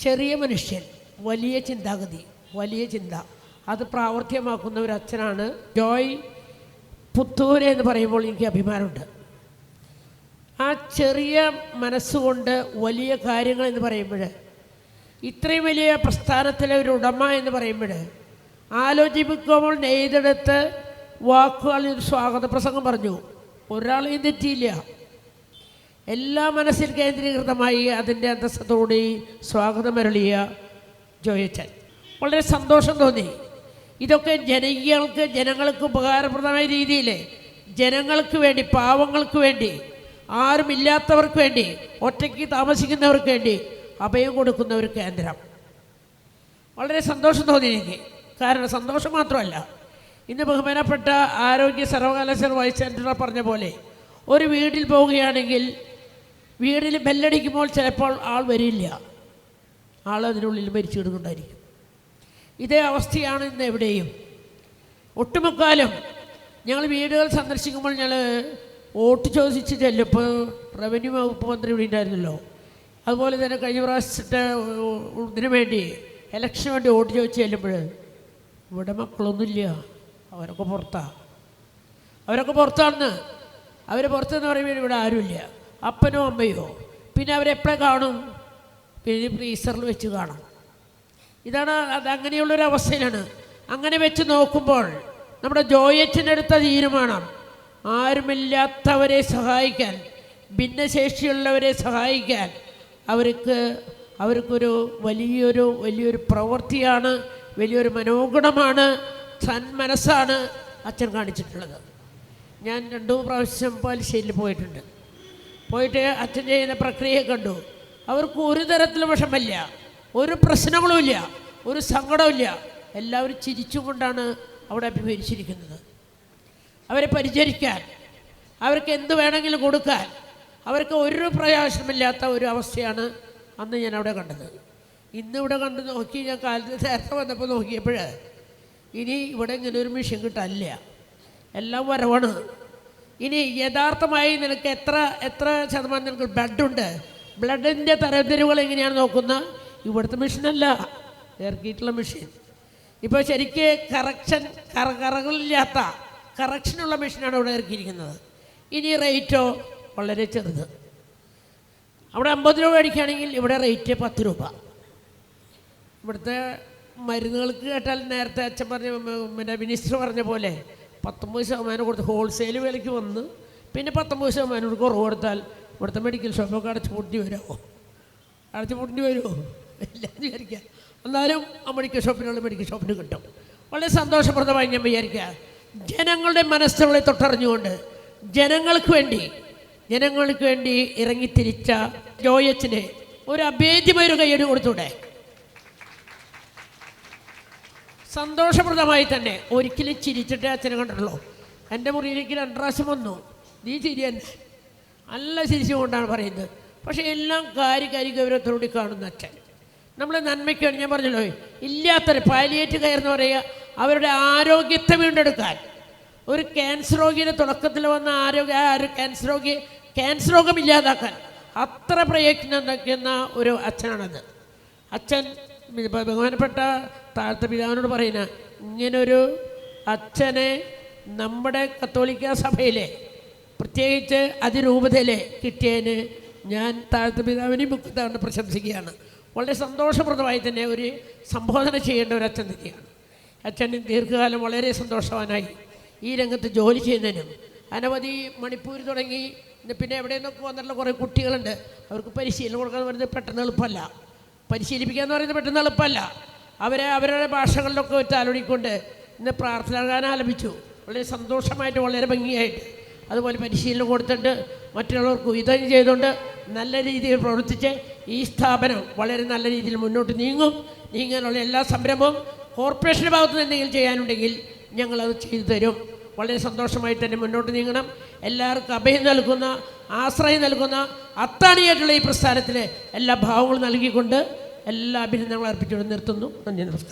ചെറിയ മനുഷ്യൻ വലിയ ചിന്താഗതി വലിയ ചിന്ത. അത് പ്രാവർത്തികമാക്കുന്ന ഒരു അച്ഛനാണ് ജോയ് പുത്തൂര് എന്ന് പറയുമ്പോൾ എനിക്ക് അഭിമാനമുണ്ട്. ആ ചെറിയ മനസ്സുകൊണ്ട് വലിയ കാര്യങ്ങൾ എന്ന് പറയുമ്പോൾ ഇത്രയും വലിയ പ്രസ്ഥാനത്തിലെ ഒരു ഉടമ എന്ന് പറയുമ്പോൾ ആലോചിപ്പിക്കുമ്പോൾ നെയ്തെടുത്ത് വാക്കുകളിൽ സ്വാഗത പ്രസംഗം പറഞ്ഞു. ഒരാളെയും തെറ്റിയില്ല. എല്ലാ മനസ്സിൽ കേന്ദ്രീകൃതമായി അതിന്റെ അന്തസ്സത്തോടെ സ്വാഗതം അരളിയ ജോയച്ചൻ. വളരെ സന്തോഷം തോന്നി. ഇതൊക്കെ ജനകീയങ്ങൾക്ക് ജനങ്ങൾക്ക് ഉപകാരപ്രദമായ രീതിയിൽ ജനങ്ങൾക്ക് വേണ്ടി പാവങ്ങൾക്ക് വേണ്ടി ആരുമില്ലാത്തവർക്ക് വേണ്ടി ഒറ്റയ്ക്ക് താമസിക്കുന്നവർക്ക് വേണ്ടി അഭയം കൊടുക്കുന്ന ഒരു കേന്ദ്രം. വളരെ സന്തോഷം തോന്നി എനിക്ക്. കാരണം സന്തോഷം മാത്രമല്ല ഇന്ന് ബഹുമാനപ്പെട്ട ആരോഗ്യ സർവകലാശാല വൈസ് ചാൻസലർ പറഞ്ഞ പോലെ ഒരു വീട്ടിൽ പോവുകയാണെങ്കിൽ വീടിൽ ബെല്ലടിക്കുമ്പോൾ ചിലപ്പോൾ ആൾ വരില്ല. ആൾ അതിനുള്ളിൽ മരിച്ചു കിടന്നുണ്ടായിരിക്കും ഇതേ അവസ്ഥയാണ് ഇന്ന് എവിടെയും. ഒട്ടുമുക്കാലും ഞങ്ങൾ വീടുകൾ സന്ദർശിക്കുമ്പോൾ ഞങ്ങൾ വോട്ട് ചോദിച്ച് ചെല്ലും ഇപ്പോൾ റവന്യൂ വകുപ്പ് മന്ത്രി ഇവിടെ ഉണ്ടായിരുന്നല്ലോ. അതുപോലെ തന്നെ കഴിഞ്ഞ പ്രാവശ്യത്തെ ഇതിനു വേണ്ടി ഇലക്ഷന് വേണ്ടി വോട്ട് ചോദിച്ച് ചെല്ലുമ്പോൾ ഇവിടെ മക്കളൊന്നുമില്ല. അവരൊക്കെ പുറത്താണ് അവരൊക്കെ പുറത്താണെന്ന്. അവർ പുറത്തെന്ന് പറയുമ്പോൾ ഇവിടെ ആരുമില്ല. അപ്പനോ അമ്മയോ പിന്നെ അവരെപ്പോഴും കാണും? പിന്നെ ഫ്രീസറിൽ വെച്ച് കാണാം. ഇതാണ് അത് അങ്ങനെയുള്ളൊരു അവസ്ഥയിലാണ്. അങ്ങനെ വെച്ച് നോക്കുമ്പോൾ നമ്മുടെ ജോയച്ചനെടുത്ത തീരുമാനം ആരുമില്ലാത്തവരെ സഹായിക്കാൻ ഭിന്നശേഷിയുള്ളവരെ സഹായിക്കാൻ അവർക്ക് അവർക്കൊരു വലിയൊരു വലിയൊരു പ്രവൃത്തിയാണ് വലിയൊരു മനോഗുണമാണ് സന്മനസ്സാണ് അച്ഛൻ കാണിച്ചിട്ടുള്ളത്. ഞാൻ രണ്ടു പ്രാവശ്യം പാലിശ്ശേരിയിൽ പോയിട്ടുണ്ട്. പോയിട്ട് അച്ഛൻ ചെയ്യുന്ന പ്രക്രിയ കണ്ടു. അവർക്ക് ഒരു തരത്തിലും വിഷമില്ല ഒരു പ്രശ്നങ്ങളുമില്ല. ഒരു സങ്കടമില്ല എല്ലാവരും ചിരിച്ചുകൊണ്ടാണ് അവിടെ അഭിമുഖീകരിച്ചിരിക്കുന്നത്. അവരെ പരിചരിക്കാൻ അവർക്ക് എന്ത് വേണമെങ്കിലും കൊടുക്കാൻ അവർക്ക് ഒരു പ്രയാസമില്ലാത്ത ഒരു അവസ്ഥയാണ് അന്ന് ഞാൻ അവിടെ കണ്ടത്. ഇന്ന് ഇവിടെ കണ്ട് നോക്കി ഞാൻ കാലത്ത് നേരത്തെ വന്നപ്പോൾ നോക്കിയപ്പോൾ ഇനി ഇവിടെ ഇങ്ങനെ ഒരു മെഷീൻ കിട്ടാനില്ല. എല്ലാം വരവാണ്. ഇനി യഥാർത്ഥമായി നിനക്ക് എത്ര എത്ര ശതമാനം നിനക്ക് ബ്ലഡുണ്ട് ബ്ലഡിന്റെ തരംതിരിവുകൾ എങ്ങനെയാണ് നോക്കുന്നത് ഇവിടുത്തെ മെഷീനല്ല ഇറക്കിയിട്ടുള്ള മെഷീൻ ഇപ്പോൾ ശരിക്ക് കറക്ഷൻ കറ കറകളില്ലാത്ത കറക്ഷനുള്ള മെഷീനാണ് ഇവിടെ ഇറക്കിയിരിക്കുന്നത്. ഇനി റേറ്റോ വളരെ ചെറുത്. അവിടെ അമ്പത് രൂപ മേടിക്കുകയാണെങ്കിൽ ഇവിടെ റേറ്റ് പത്ത് രൂപ. ഇവിടുത്തെ മരുന്നുകൾക്ക് കേട്ടാൽ നേരത്തെ അച്ഛൻ പറഞ്ഞ പിന്നെ മിനിസ്റ്റർ പറഞ്ഞ പോലെ പത്തൊമ്പത് ശതമാനം കൊടുത്ത് ഹോൾസെയിൽ വിലയ്ക്ക് വന്ന് പിന്നെ പത്തൊമ്പത് ശതമാനം കുറവ് കൊടുത്താൽ ഇവിടുത്തെ മെഡിക്കൽ ഷോപ്പൊക്കെ അടച്ചു പൂട്ടി വരുമോ അടച്ചു പൂട്ടി വരുമോ എന്ന് വിചാരിക്കുക. എന്നാലും ആ മെഡിക്കൽ ഷോപ്പിനുള്ള മെഡിക്കൽ ഷോപ്പിന് കിട്ടും. വളരെ സന്തോഷപ്രദമായി ഞാൻ വിചാരിക്കുക. ജനങ്ങളുടെ മനസ്സുകളെ തൊട്ടറിഞ്ഞുകൊണ്ട് ജനങ്ങൾക്ക് വേണ്ടി ജനങ്ങൾക്ക് വേണ്ടി ഇറങ്ങിത്തിരിച്ച ജോയച്ചിന് ഒരു അഭേദ്യമായ ഒരു കൈയ്യടി കൊടുത്തൂടെ? സന്തോഷപ്രദമായി തന്നെ ഒരിക്കലും ചിരിച്ചിട്ടേ അച്ഛനെ കണ്ടിട്ടുള്ളൂ. എന്റെ മുറിയിലേക്ക് രണ്ട് പ്രാവശ്യം വന്നു. നീ ചിരിയൻ നല്ല ചിരിച്ചുകൊണ്ടാണ് പറയുന്നത്. പക്ഷേ എല്ലാം കാര്യകാരി ഗൗരവത്തോടുകൂടി കാണുന്ന അച്ഛൻ. നമ്മൾ നന്മയ്ക്കാണ്. ഞാൻ പറഞ്ഞല്ലോ ഇല്ലാത്തൊരു പാലിയേറ്റ് കയർ എന്ന് പറയുക അവരുടെ ആരോഗ്യത്തെ വീണ്ടെടുക്കാൻ. ഒരു ക്യാൻസർ രോഗിയുടെ തുടക്കത്തിൽ വന്ന ആരോഗ്യ ആ ഒരു ക്യാൻസർ രോഗി ക്യാൻസർ രോഗം ഇല്ലാതാക്കാൻ. അത്ര പ്രയത്നം നടക്കുന്ന ഒരു അച്ഛനാണത്. അച്ഛൻ ബഹുമാനപ്പെട്ട താഴ്ത്ത പിതാവിനോട് പറയുന്ന ഇങ്ങനൊരു അച്ഛനെ നമ്മുടെ കത്തോലിക്ക സഭയിലെ പ്രത്യേകിച്ച് അതിരൂപതയിലെ കിട്ടിയതിന് ഞാൻ താഴ്ത്ത പിതാവിനെ മുക്താണ് പ്രശംസിക്കുകയാണ്. വളരെ സന്തോഷപ്രദമായി തന്നെ ഒരു സംബോധന ചെയ്യേണ്ട ഒരു അച്ഛൻ തന്നെയാണ്. അച്ഛൻ ദീർഘകാലം വളരെ സന്തോഷവാനായി ഈ രംഗത്ത് ജോലി ചെയ്യുന്നതിനും അനവധി മണിപ്പൂർ തുടങ്ങി പിന്നെ എവിടെ നിന്നൊക്കെ വന്നിട്ടുള്ള കുറേ കുട്ടികളുണ്ട്. അവർക്ക് പരിശീലനം കൊടുക്കാൻ പറയുന്നത് പെട്ടെന്ന് എളുപ്പമല്ല. പരിശീലിപ്പിക്കുക എന്ന് പറയുന്നത് പെട്ടെന്ന് എളുപ്പമല്ല. അവരെ അവരുടെ ഭാഷകളിലൊക്കെ വെച്ച് അലോടിക്കൊണ്ട് ഇന്ന് പ്രാർത്ഥനാ ആലപിച്ചു. വളരെ സന്തോഷമായിട്ട് വളരെ ഭംഗിയായിട്ട്. അതുപോലെ പരിശീലനം കൊടുത്തിട്ട് മറ്റുള്ളവർക്ക് വിതരണം ചെയ്തുകൊണ്ട് നല്ല രീതിയിൽ പ്രവർത്തിച്ച് ഈ സ്ഥാപനം വളരെ നല്ല രീതിയിൽ മുന്നോട്ട് നീങ്ങും. നീങ്ങാനുള്ള എല്ലാ സംരംഭവും കോർപ്പറേഷന്റെ ഭാഗത്ത് നിന്ന് എന്തെങ്കിലും ചെയ്യാനുണ്ടെങ്കിൽ ഞങ്ങളത് ചെയ്തു തരും. വളരെ സന്തോഷമായി തന്നെ മുന്നോട്ട് നീങ്ങണം. എല്ലാവർക്കും അഭയം നൽകുന്ന ആശ്രയം നൽകുന്ന അത്താണിയായിട്ടുള്ള ഈ പ്രസ്ഥാനത്തിൽ എല്ലാ ഭാവങ്ങളും നൽകിക്കൊണ്ട് എല്ലാ അഭിനന്ദനങ്ങളും അർപ്പിച്ചുകൊണ്ട് നിർത്തുന്നു. നന്ദി നമസ്കാരം.